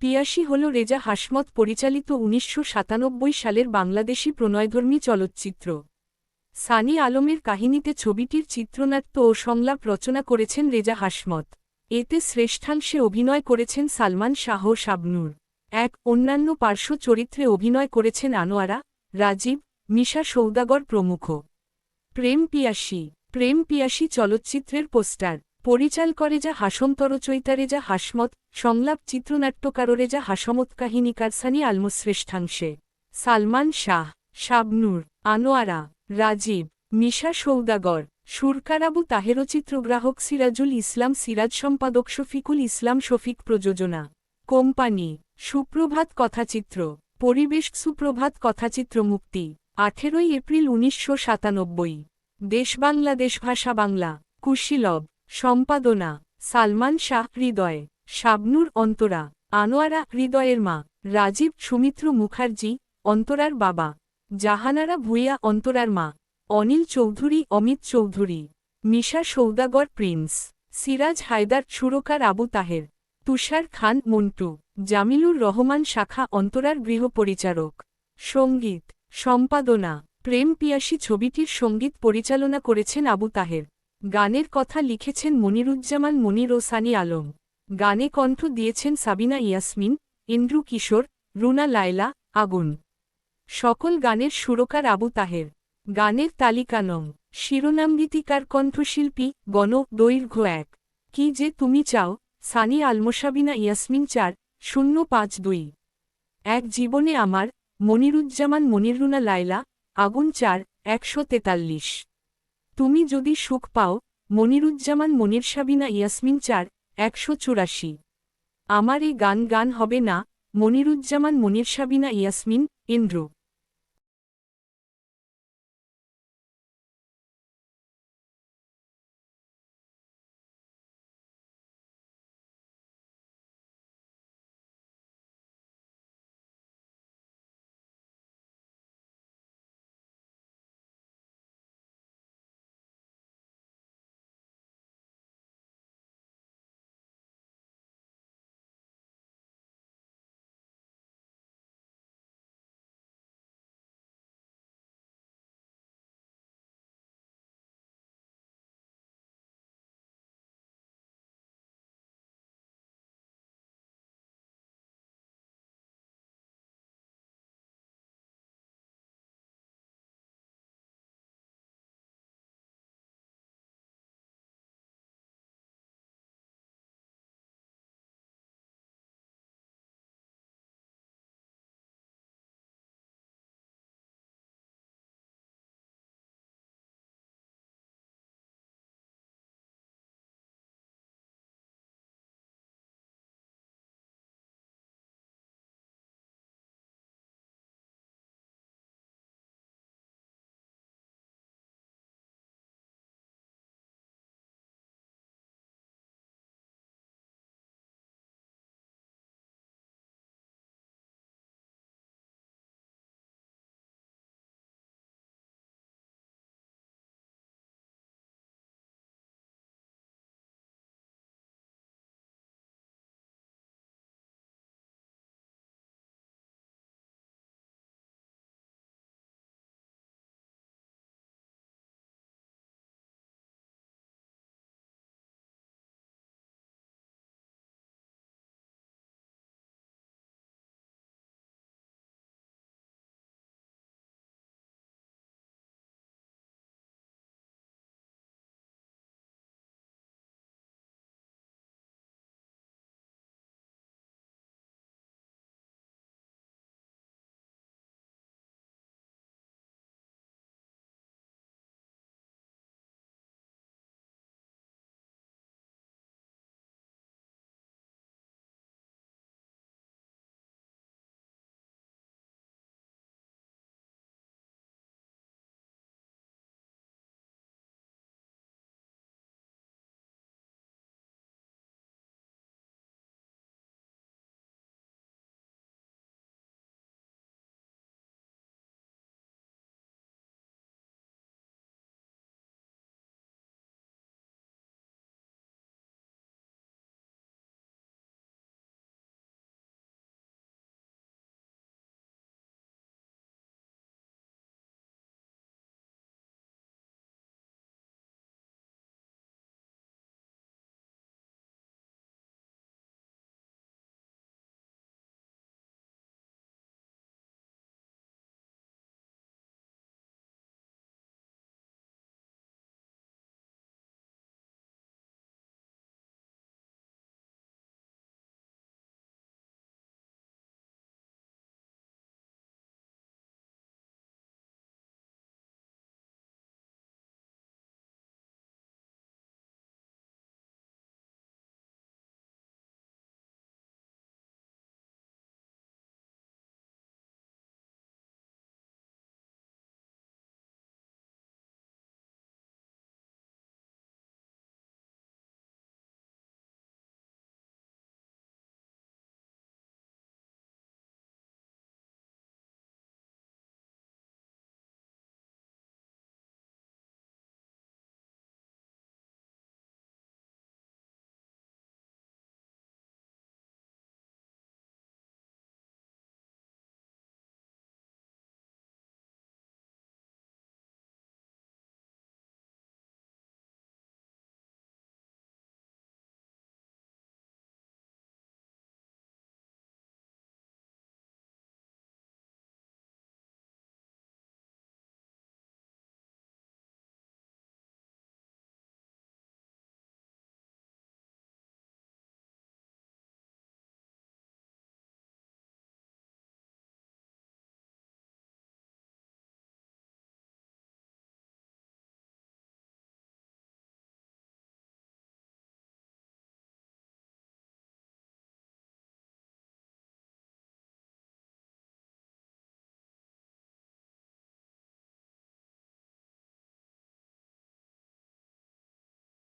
পিয়াসি হল রেজা হাসমত পরিচালিত উনিশশো সাতানব্বই সালের বাংলাদেশি প্রণয়ধর্মী চলচ্চিত্র। সানি আলমের কাহিনীতে ছবিটির চিত্রনাট্য ও সংলাপ রচনা করেছেন রেজা হাসমত। এতে শ্রেষ্ঠাংশে অভিনয় করেছেন সালমান শাহ শাবনুর। এক অন্যান্য পার্শ্ব চরিত্রে অভিনয় করেছেন আনোয়ারা, রাজীব, মিশা সৌদাগর প্রমুখ। প্রেম পিয়াসী। প্রেম পিয়াসী চলচ্চিত্রের পোস্টার। পরিচাল করে যা হাসমতর চৈতারে যা হাসমত, সংলাপ চিত্রনাট্যকাররে যা হাসমত কাহিনী কারসানি আলমশ্রেষ্ঠাংশে। সালমান শাহ, শাবনুর, আনোয়ারা, রাজীব, মিশা সৌদাগর সুরকারাবু তাহেরচিত্রগ্রাহক সিরাজুল ইসলাম সিরাজ সম্পাদক শফিকুল ইসলাম শফিক প্রযোজনা। কোম্পানি, সুপ্রভাত কথাচিত্র, পরিবেশ সুপ্রভাত কথাচিত্র মুক্তি আঠেরোই এপ্রিল উনিশশো সাতানব্বই। দেশ বাংলাদেশ ভাষা বাংলা কুশীলব সম্পাদনা, সালমান শাহ হৃদয়, শাবনুর অন্তরা, আনোয়ারা হৃদয়ের মা, রাজীব সুমিত্র মুখার্জি, অন্তরার বাবা, জাহানারা ভুইয়া অন্তরার মা, অনিল চৌধুরী, অমিত চৌধুরী, মিশা সৌদাগর প্রিন্স, সিরাজ হায়দার সুরকার আবু তাহের, তুষার খান মন্টু, জামিলুর রহমান শাখা অন্তরার গৃহপরিচারক, সংগীত, সম্পাদনা, প্রেম পিয়াসী ছবিটির সংগীত পরিচালনা করেছেন আবু তাহের। গানের কথা লিখেছেন মনিরুজ্জামান মনির ও সানি আলম। গানে কণ্ঠ দিয়েছেন সাবিনা ইয়াসমিন, ইন্দ্রু কিশোর, রুনা লায়লা, আগুন। সকল গানের সুরকার আবু তাহের। গানের তালিকা নং। শিরোনামগীতিকার কণ্ঠশিল্পী গণ দৈর্ঘ্য এক। কি যে তুমি চাও, সানি আলমোসাবিনা ইয়াসমিন চার, শূন্য পাঁচ দুই। এক জীবনে আমার, মনিরুজ্জামান মনিরুনা লায়লা, আগুন চার, একশো তেতাল্লিশ। তুমি যদি সুখ পাও, মনিরুজ্জামান মনির সাবিনা ইয়াসমিন চার, একশো চুরাশি। আমার এই গান গান হবে না, মনিরুজ্জামান মনির সাবিনা ইয়াসমিন, ইন্দ্র।